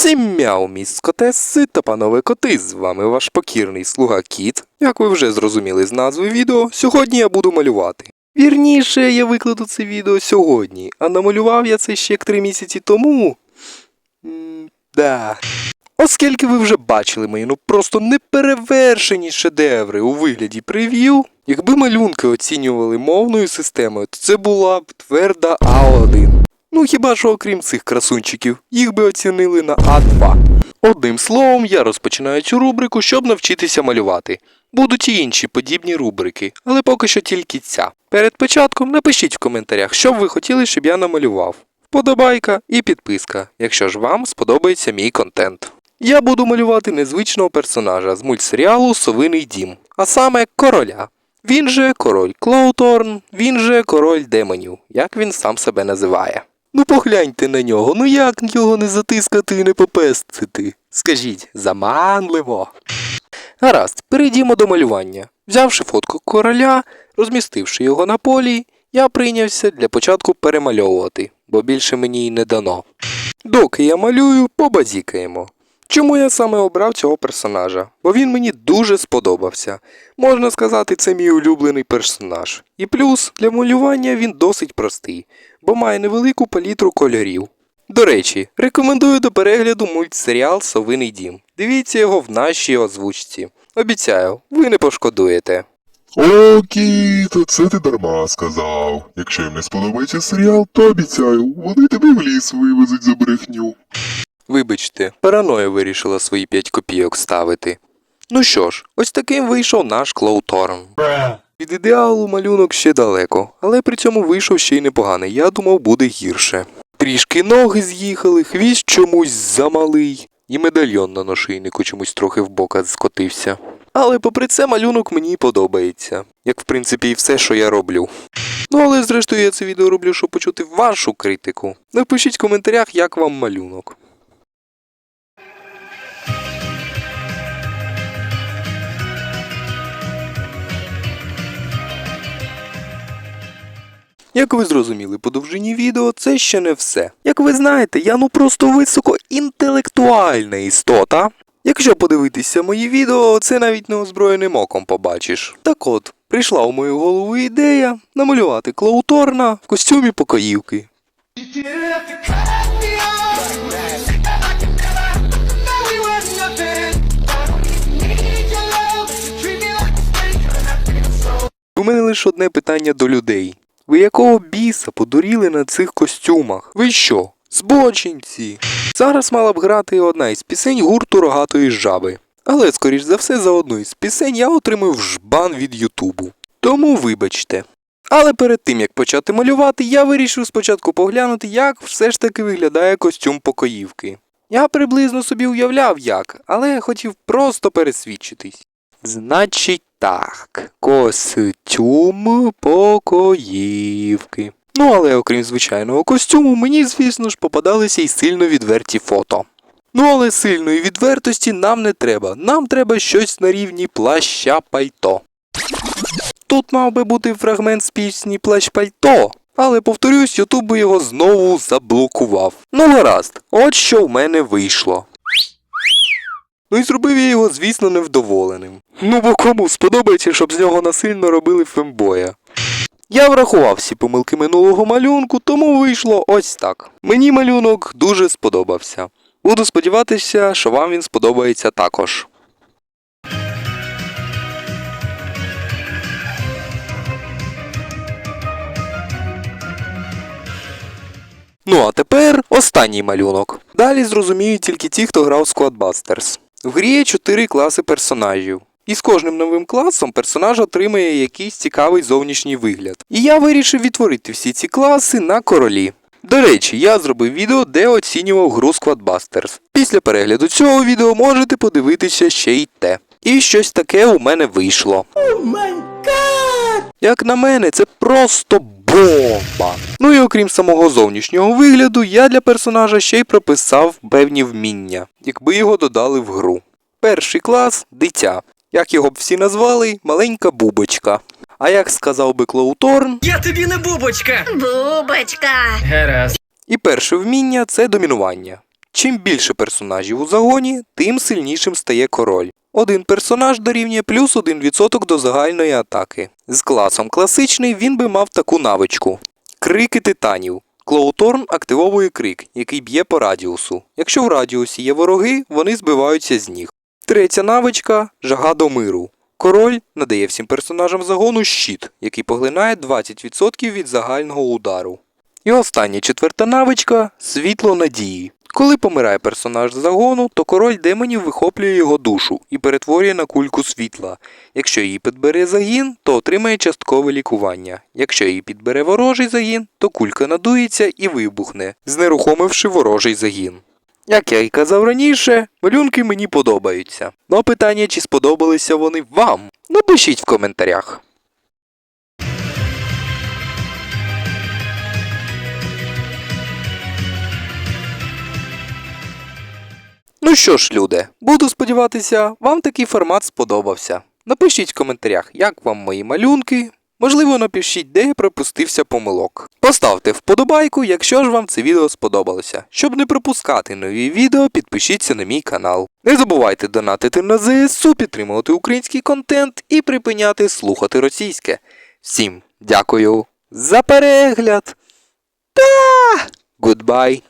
Всім мяу, міс скотеси та панове коти, з вами ваш покірний слуга Кіт. Як ви вже зрозуміли з назви відео, сьогодні я буду малювати. Вірніше, я викладу це відео сьогодні, а намалював я це ще як три місяці тому. Да. Оскільки ви вже бачили мої ну просто неперевершені шедеври у вигляді прев'ю, якби малюнки оцінювали мовною системою, то це була б тверда А1. Ну хіба що окрім цих красунчиків, їх би оцінили на А2. Одним словом, я розпочинаю цю рубрику, щоб навчитися малювати. Будуть і інші подібні рубрики, але поки що тільки ця. Перед початком напишіть в коментарях, що б ви хотіли, щоб я намалював. Вподобайка і підписка, якщо ж вам сподобається мій контент. Я буду малювати незвичного персонажа з мультсеріалу Совиний дім, а саме короля. Він же король Клоуторн, він же король демонів, як він сам себе називає. Ну погляньте на нього, ну як його не затискати і не попестити? Скажіть, заманливо. Гаразд, перейдімо до малювання. Взявши фотку короля, розмістивши його на полі, я прийнявся для початку перемальовувати, бо більше мені й не дано. Доки я малюю, побазікаємо. Чому я саме обрав цього персонажа? Бо він мені дуже сподобався. Можна сказати, це мій улюблений персонаж. І плюс для малювання він досить простий, бо має невелику палітру кольорів. До речі, рекомендую до перегляду мультсеріал Совиний дім. Дивіться його в нашій озвучці. Обіцяю, ви не пошкодуєте. О, кіт, це ти дарма сказав. Якщо їм не сподобається серіал, то обіцяю, вони тебе в ліс вивезуть за брехню. Вибачте, параноя вирішила свої 5 копійок ставити. Ну що ж, ось таким вийшов наш Клоуторн. Від ідеалу малюнок ще далеко, але при цьому вийшов ще й непоганий. Я думав, буде гірше. Трішки ноги з'їхали, хвіст чомусь замалий, і медальйон на нашийнику чомусь трохи в бока скотився. Але попри це малюнок мені подобається, як в принципі і все, що я роблю. Ну але зрештою я це відео роблю, щоб почути вашу критику. Напишіть в коментарях, як вам малюнок. Як ви зрозуміли по довжині відео, це ще не все. Як ви знаєте, я ну просто високоінтелектуальна істота. Якщо подивитися мої відео, це навіть неозброєним оком побачиш. Так от, прийшла у мою голову ідея намалювати Клоуторна в костюмі покоївки. У мене лише одне питання до людей. Ви якого біса подуріли на цих костюмах? Ви що? Збочинці? Зараз мала б грати одна із пісень гурту рогатої жаби. Але, скоріш за все, за одну із пісень я отримав жбан від Ютубу. Тому вибачте. Але перед тим як почати малювати, я вирішив спочатку поглянути, як все ж таки виглядає костюм покоївки. Я приблизно собі уявляв як, але хотів просто пересвідчитись. Значить так, костюм покоївки. Ну, але окрім звичайного костюму, мені, звісно ж, попадалися й сильно відверті фото. Ну, але сильної відвертості нам не треба. Нам треба щось на рівні плаща пальто. Тут мав би бути фрагмент з пісні плащ пальто. Але повторюсь, Ютуб би його знову заблокував. Ну гаразд, от що в мене вийшло. Ну і зробив я його, звісно, невдоволеним. Ну бо кому сподобається, щоб з нього насильно робили фембоя. Я врахував всі помилки минулого малюнку, тому вийшло ось так. Мені малюнок дуже сподобався. Буду сподіватися, що вам він сподобається також. Ну а тепер останній малюнок. Далі зрозуміють тільки ті, хто грав в Squadbusters. В грі є чотири класи персонажів. І з кожним новим класом персонаж отримує якийсь цікавий зовнішній вигляд. І я вирішив відтворити всі ці класи на королі. До речі, я зробив відео, де оцінював гру Squadbusters. Після перегляду цього відео можете подивитися ще й те. І щось таке у мене вийшло. Як на мене, це просто бомба. Ну і окрім самого зовнішнього вигляду, я для персонажа ще й прописав певні вміння, якби його додали в гру. Перший клас дитя. Як його б всі назвали, маленька бубочка. А як сказав би Клоуторн, Я тобі не бубочка. Бубочка. Гаразд. і перше вміння це домінування. Чим більше персонажів у загоні, тим сильнішим стає король. Один персонаж дорівнює плюс 1% до загальної атаки. З класом класичний він би мав таку навичку. Крики титанів. Клоуторн активовує крик, який б'є по радіусу. Якщо в радіусі є вороги, вони збиваються з ніг. Третя навичка жага до миру. Король надає всім персонажам загону щит, який поглинає 20% від загального удару. І остання четверта навичка світло надії. Коли помирає персонаж загону, то король демонів вихоплює його душу і перетворює на кульку світла. Якщо її підбере загін, то отримає часткове лікування. Якщо її підбере ворожий загін, то кулька надується і вибухне, знерухомивши ворожий загін. Як я й казав раніше, малюнки мені подобаються. Но питання, чи сподобалися вони вам, напишіть в коментарях. Ну що ж, люди, буду сподіватися, вам такий формат сподобався. Напишіть в коментарях, як вам мої малюнки. Можливо, напишіть, де я пропустився помилок. Поставте вподобайку, якщо ж вам це відео сподобалося. Щоб не пропускати нові відео, підпишіться на мій канал. Не забувайте донатити на ЗСУ, підтримувати український контент і припиняти слухати російське. Всім дякую за перегляд. Та! Гудбай!